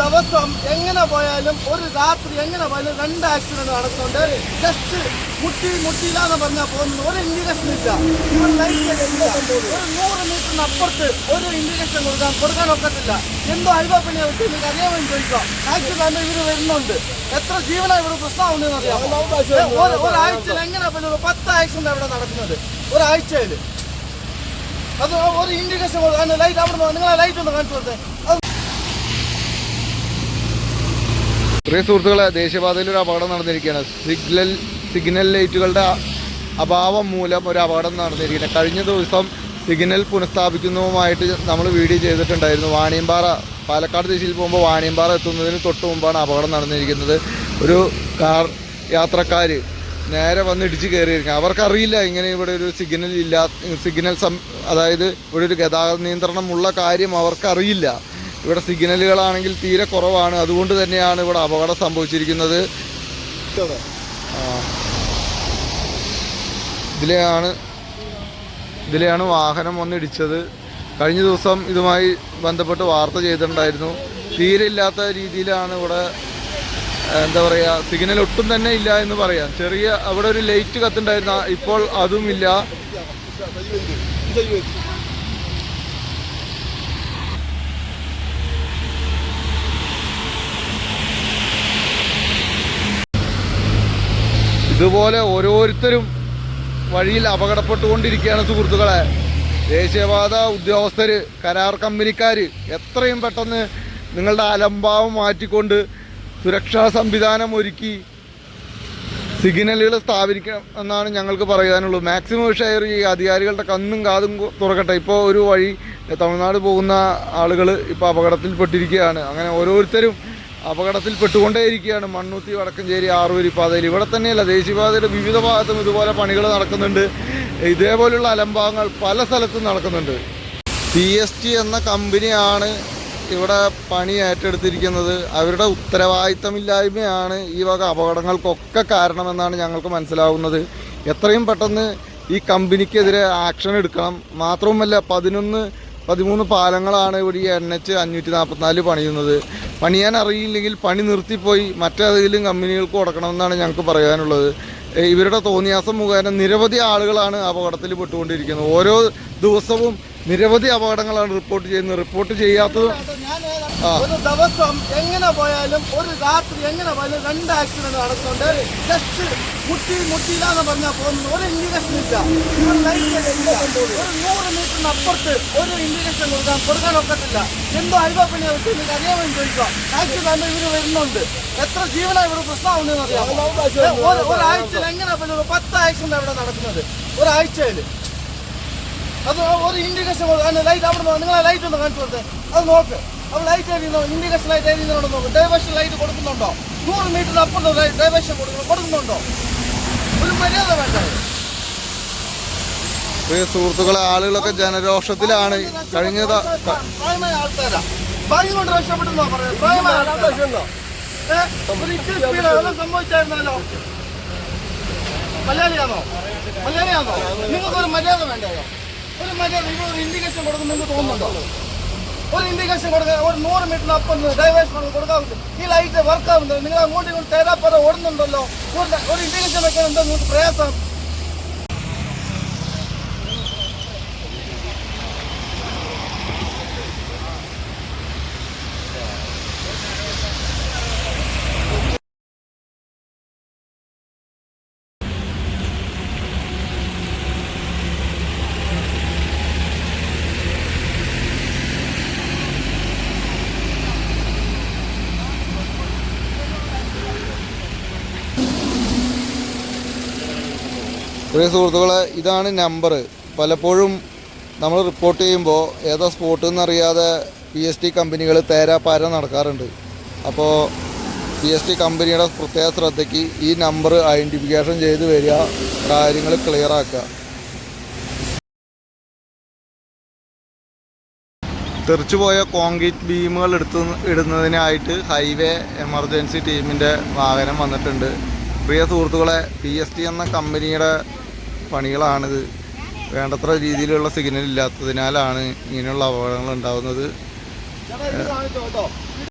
ദിവസം എങ്ങനെ പോയാലും ഒരു രാത്രി എങ്ങനെ പോയാലും രണ്ട് ആക്സിഡന്റ് നടക്കുന്നുണ്ട്. ജസ്റ്റ് മുട്ടി മുട്ടിയില്ലാന്ന് പറഞ്ഞാൽ പോകുന്നത്. ഒരു ഇൻഡിക്കേഷൻ ഇല്ല. ഇവർ ഒരു നൂറ് മീറ്ററിന് അപ്പുറത്ത് ഒരു ഇൻഡിക്കേഷൻ കൊടുക്കാൻ കൊടുക്കാൻ ഒക്കത്തില്ല. എന്തോ അഴിവപ്പണിയെ വെച്ച് എനിക്ക് അറിയാൻ വേണ്ടി ചോദിക്കാം. ആക്സിഡന്റ് ഇവർ വരുന്നുണ്ട്. എത്ര ജീവന ഇവിടെ പ്രശ്നമുണ്ടെന്ന് അറിയാം ഒരാഴ്ചയിൽ എങ്ങനെ പോലും പത്ത് ആക്സിഡന്റ് അവിടെ നടക്കുന്നത്. ഒരാഴ്ചയിൽ. അത് ഒരു ഇൻഡിക്കേഷൻ ലൈറ്റ് അവിടെ നിങ്ങളെ ലൈറ്റ് ഒന്ന് കാണിച്ചു കൊടുത്തേ അത് പ്രിയ സുഹൃത്തുക്കളെ ദേശീയപാതയിൽ ഒരു അപകടം നടന്നിരിക്കുകയാണ്. സിഗ്നൽ സിഗ്നൽ ലൈറ്റുകളുടെ അഭാവം മൂലം ഒരു അപകടം നടന്നിരിക്കുകയാണ്. കഴിഞ്ഞ ദിവസം സിഗ്നൽ പുനഃസ്ഥാപിക്കുന്നതുമായിട്ട് നമ്മൾ വീഡിയോ ചെയ്തിട്ടുണ്ടായിരുന്നു. വാണിയമ്പാറ പാലക്കാട് ദിശയിൽ പോകുമ്പോൾ വാണിയമ്പാറ എത്തുന്നതിന് തൊട്ട് മുമ്പാണ് അപകടം നടന്നിരിക്കുന്നത്. ഒരു കാർ യാത്രക്കാർ നേരെ വന്ന് ഇടിച്ച് കയറിയിരിക്കുക അവർക്കറിയില്ല ഇങ്ങനെ ഇവിടെ ഒരു സിഗ്നൽ ഇല്ല സിഗ്നൽ സം അതായത് ഇവിടെ ഒരു ഗതാഗത നിയന്ത്രണമുള്ള കാര്യം അവർക്കറിയില്ല. ഇവിടെ സിഗ്നലുകളാണെങ്കിൽ തീരെ കുറവാണ്. അതുകൊണ്ട് തന്നെയാണ് ഇവിടെ അപകടം സംഭവിച്ചിരിക്കുന്നത്. ഇതിലെയാണ് ഇതിലെയാണ് വാഹനം വന്നിടിച്ചത്. കഴിഞ്ഞ ദിവസം ഇതുമായി ബന്ധപ്പെട്ട് വാർത്ത ചെയ്തിട്ടുണ്ടായിരുന്നു. തീരെ ഇല്ലാത്ത രീതിയിലാണ് ഇവിടെ എന്താ പറയുക സിഗ്നൽ ഒട്ടും തന്നെ ഇല്ല എന്ന് പറയാം. ചെറിയ അവിടെ ഒരു ലൈറ്റ് കത്തുണ്ടായിരുന്ന. ഇപ്പോൾ അതുമില്ല. ഇതുപോലെ ഓരോരുത്തരും വഴിയിൽ അപകടപ്പെട്ടുകൊണ്ടിരിക്കുകയാണ് സുഹൃത്തുക്കളെ. ദേശീയപാത ഉദ്യോഗസ്ഥർ കരാർ കമ്പനിക്കാർ എത്രയും പെട്ടെന്ന് നിങ്ങളുടെ അലംഭാവം മാറ്റിക്കൊണ്ട് സുരക്ഷാ സംവിധാനം ഒരുക്കി സിഗ്നലുകൾ സ്ഥാപിക്കണം എന്നാണ് ഞങ്ങൾക്ക് പറയാനുള്ളത്. മാക്സിമം ഷെയർ ഈ അധികാരികളുടെ കണ്ണും കാതും തുറക്കട്ടെ. ഇപ്പോൾ ഒരു വഴി തമിഴ്നാട് പോകുന്ന ആളുകൾ ഇപ്പോൾ അപകടത്തിൽപ്പെട്ടിരിക്കുകയാണ്. അങ്ങനെ ഓരോരുത്തരും അപകടത്തിൽപ്പെട്ടുകൊണ്ടേയിരിക്കുകയാണ് മണ്ണൂത്തി വടക്കഞ്ചേരി ആറുവരി പാതയിൽ. ഇവിടെ തന്നെയല്ല ദേശീയപാതയുടെ വിവിധ ഭാഗത്തും ഇതുപോലെ പണികൾ നടക്കുന്നുണ്ട്. ഇതേപോലുള്ള അലംഭാവങ്ങൾ പല സ്ഥലത്തും നടക്കുന്നുണ്ട്. പി എസ് ടി എന്ന കമ്പനിയാണ് ഇവിടെ പണി ഏറ്റെടുത്തിരിക്കുന്നത്. അവരുടെ ഉത്തരവാദിത്തമില്ലായ്മയാണ് ഈ വക അപകടങ്ങൾക്കൊക്കെ കാരണമെന്നാണ് ഞങ്ങൾക്ക് മനസ്സിലാവുന്നത്. എത്രയും പെട്ടെന്ന് ഈ കമ്പനിക്കെതിരെ ആക്ഷൻ എടുക്കണം. മാത്രവുമല്ല പതിനൊന്ന് പതിമൂന്ന് പാലങ്ങളാണ് ഇവിടെ ഈ എൻ എച്ച് അഞ്ഞൂറ്റി നാൽപ്പത്തിനാല് പണിയുന്നത്. പണിയാൻ അറിയില്ലെങ്കിൽ പണി നിർത്തിപ്പോയി മറ്റേതെങ്കിലും കമ്പനികൾക്ക് കൊടുക്കണമെന്നാണ് ഞങ്ങൾക്ക് പറയാനുള്ളത്. ഇവരുടെ തോന്നിയാസം മുഖേന നിരവധി ആളുകളാണ് അപകടത്തിൽ പെട്ടുകൊണ്ടിരിക്കുന്നത്. ഓരോ ദിവസവും നിരവധി അപകടങ്ങളാണ് റിപ്പോർട്ട് ചെയ്യുന്നത്. റിപ്പോർട്ട് ചെയ്യാത്തത് ഒരു ദിവസം എങ്ങനെ പോയാലും ഒരു രാത്രി എങ്ങനെ പോയാലും രണ്ട് ആക്സിഡന്റ് നടക്കുന്നുണ്ട്. ജസ്റ്റ് മുട്ടി മുട്ടിയില്ലാന്ന് പറഞ്ഞാൽ പോകുന്നത് ഒരു ഇൻഡിക്കേഷൻ ഇല്ല. ഒരു നൂറ് മീറ്ററിന് അപ്പുറത്ത് ഒരു ഇൻഡിക്കേഷൻ കൊടുക്കാൻ കൊടുക്കാൻ ഒക്കത്തില്ല. എന്തോ അഴിവപ്പണിയെ വിട്ട് എനിക്ക് അറിയാൻ വേണ്ടി ചോദിക്കാം ആക്സിഡന്റ് ഇവർ വരുന്നുണ്ട്. എത്ര ജീവനാ ഇവിടെ പ്രശ്നമുണ്ടെന്ന് അറിയാം ഒരാഴ്ചയിൽ എങ്ങനെ പോയാലും പത്ത് ആക്സിഡന്റ് അവിടെ നടക്കുന്നത്. ഒരാഴ്ചയിൽ. അത് ഒരു ഇൻഡിക്കേഷൻ ലൈറ്റ് അവിടെ നിങ്ങളെ ലൈറ്റ് ഒന്ന് കാണിച്ചു കൊടുത്തേ. അത് നോക്ക്. അപ്പോൾ ലൈറ്റ് എഴുതി ഇൻഡിക്കേഷൻ ലൈറ്റ് എഴുതുന്നുണ്ടോ നോക്ക്. ഡൈവേഷൻ ലൈറ്റ് കൊടുക്കുന്നുണ്ടോ? നൂറ് മീറ്ററിന് അപ്പുറം ഡൈവേഷൻ കൊടുക്കുന്നു. കൊടുക്കുന്നുണ്ടോ? ഒരു മര്യാദ വേണ്ട. സുഹൃത്തുക്കളെ ആളുകളൊക്കെ ജനരോഷത്തിലാണ്. കഴിഞ്ഞ പ്രായമായ ആൾക്കാരാ. ഭാഗ്യം കൊണ്ട് രക്ഷപ്പെട്ടെന്നോ പറയുന്നത്. പ്രായമായ ആൾക്കാരുണ്ടോ സംഭവിച്ചായിരുന്നല്ലോ. മലയാളിയാണോ മലയാളിയാണോ നിങ്ങൾക്കൊരു മര്യാദ വേണ്ടയോ? ഒരു മര്യാദ ഇവിടെ ഒരു ഇൻഡിക്കേഷൻ കൊടുക്കും നിങ്ങൾക്ക് തോന്നുന്നുണ്ടോ? ഒരു ഇൻഡിക്കേഷൻ കൊടുക്കുക ഒരു നൂറ് മീറ്ററിന് അപ്പം ഡൈവേഷൻ കൊടുക്കാൻ ഈ ലൈറ്റ് വർക്ക് ആവുന്നത് നിങ്ങൾ അങ്ങോട്ടും ഇങ്ങോട്ട് തേരാപ്പറ ഓടുന്നുണ്ടല്ലോ. ഒരു ഒരു ഇൻഡിക്കേഷൻ വെക്കാൻ എന്താ നിങ്ങൾക്ക് പ്രയാസം. പ്രിയ സുഹൃത്തുക്കളെ ഇതാണ് നമ്പർ പലപ്പോഴും നമ്മൾ റിപ്പോർട്ട് ചെയ്യുമ്പോൾ ഏതാ സ്പോട്ട് എന്നറിയാതെ പി എസ് ടി കമ്പനികൾ തേരാപ്പാര നടക്കാറുണ്ട്. അപ്പോൾ പി എസ് ടി കമ്പനിയുടെ പ്രത്യേക ശ്രദ്ധയ്ക്ക് ഈ നമ്പർ ഐഡന്റിഫിക്കേഷൻ ചെയ്ത് വരിക കാര്യങ്ങൾ ക്ലിയർ ആക്കുക. തെറിച്ചുപോയ കോൺക്രീറ്റ് ബീമുകൾ എടുത്ത് ഇടുന്നതിനായിട്ട് ഹൈവേ എമർജൻസി ടീമിന്റെ വാഹനം വന്നിട്ടുണ്ട്. പ്രിയ സുഹൃത്തുക്കളെ പി എസ് ടി എന്ന കമ്പനിയുടെ പണികളാണിത്. വേണ്ടത്ര രീതിയിലുള്ള സിഗ്നൽ ഇല്ലാത്തതിനാലാണ് ഇങ്ങനെയുള്ള അപകടങ്ങൾ ഉണ്ടാകുന്നത്